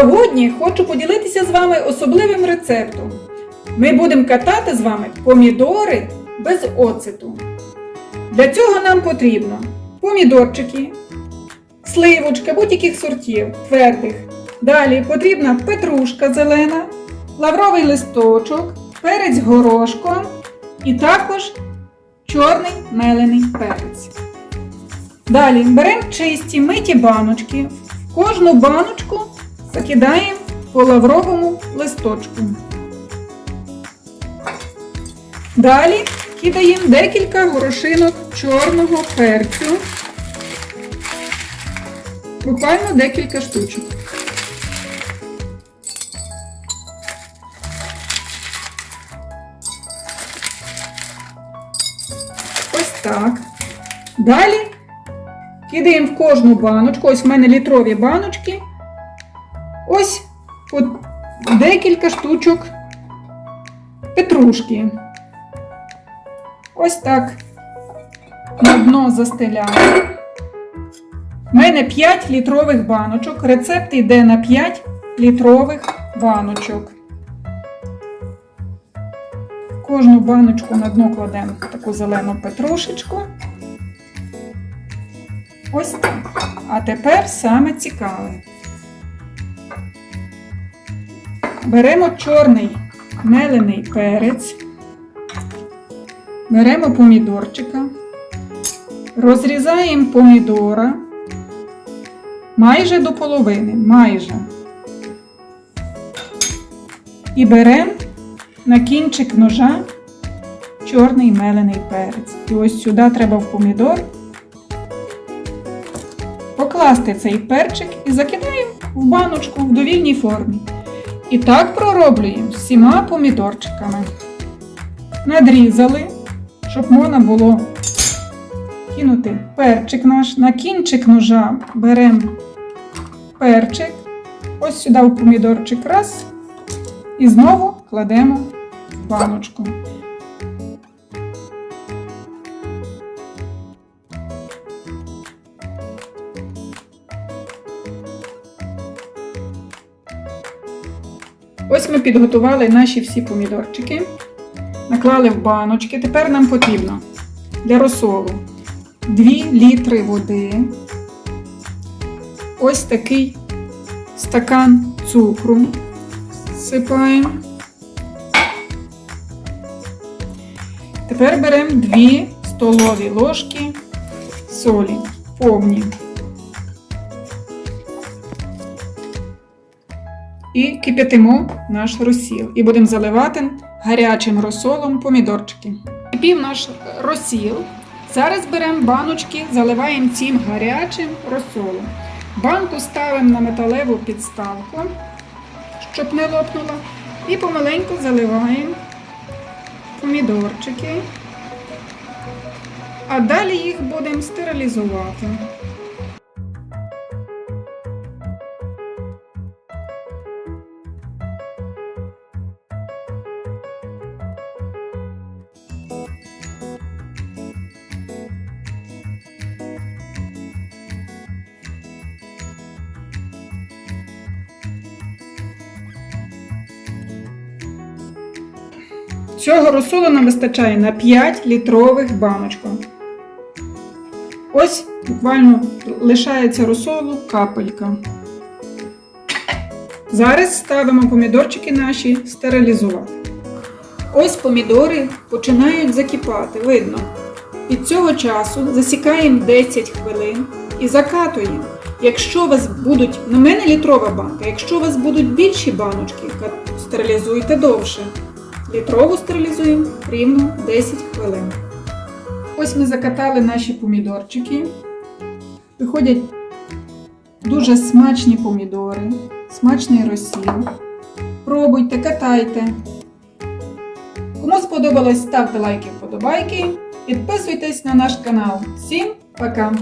Сьогодні хочу поділитися з вами особливим рецептом. Ми будемо катати з вами помідори без оцету. Для цього нам потрібно помідорчики, сливочка будь-яких сортів, твердих. Далі потрібна петрушка зелена, лавровий листочок, перець горошком і також чорний мелений перець. Далі беремо чисті миті баночки. В кожну баночку закидаємо по лавровому листочку. Далі кидаємо декілька горошинок чорного перцю. Буквально декілька штучок. Ось так. Далі кидаємо в кожну баночку. Ось в мене літрові баночки. По декілька штучок петрушки. Ось так. На дно застеляю. У мене 5 літрових баночок. Рецепт йде на 5 літрових баночок. Кожну баночку на дно кладемо таку зелену петрушечку. Ось так. А тепер саме цікаве. Беремо чорний мелений перець, беремо помідорчика, розрізаємо помідора майже до половини, майже. І беремо на кінчик ножа чорний мелений перець. І ось сюди треба в помідор покласти цей перчик і закидаємо в баночку в довільній формі. І так пророблюємо всіма помідорчиками. Надрізали, щоб можна було кинути перчик наш. На кінчик ножа беремо перчик. Ось сюди в помідорчик раз. І знову кладемо в баночку. Ось ми підготували наші всі помідорчики, наклали в баночки. Тепер нам потрібно для розсолу 2 літри води, ось такий стакан цукру сипаємо. Тепер беремо 2 столові ложки солі повні. І кип'ятимо наш розсіл. І будемо заливати гарячим розсолом помідорчики. Кипів наш розсіл. Зараз беремо баночки, заливаємо цим гарячим розсолом. Банку ставимо на металеву підставку, щоб не лопнула. І помаленьку заливаємо помідорчики. А далі їх будемо стерилізувати. Цього розсолу нам вистачає на 5 літрових баночок. Ось буквально лишається розсолу капелька. Зараз ставимо помідорчики наші стерилізувати. Ось помідори починають закипати, видно. Від цього часу засікаємо 10 хвилин і закатуємо. Якщо у вас будуть, на мене літрова банка, якщо у вас будуть більші баночки, стерилізуйте довше. Літрову стерилізуємо рівно 10 хвилин. Ось ми закатали наші помідорчики. Виходять дуже смачні помідори, смачний розсіл. Пробуйте, катайте. Кому сподобалось, ставте лайки, вподобайки. Підписуйтесь на наш канал. Всім пока!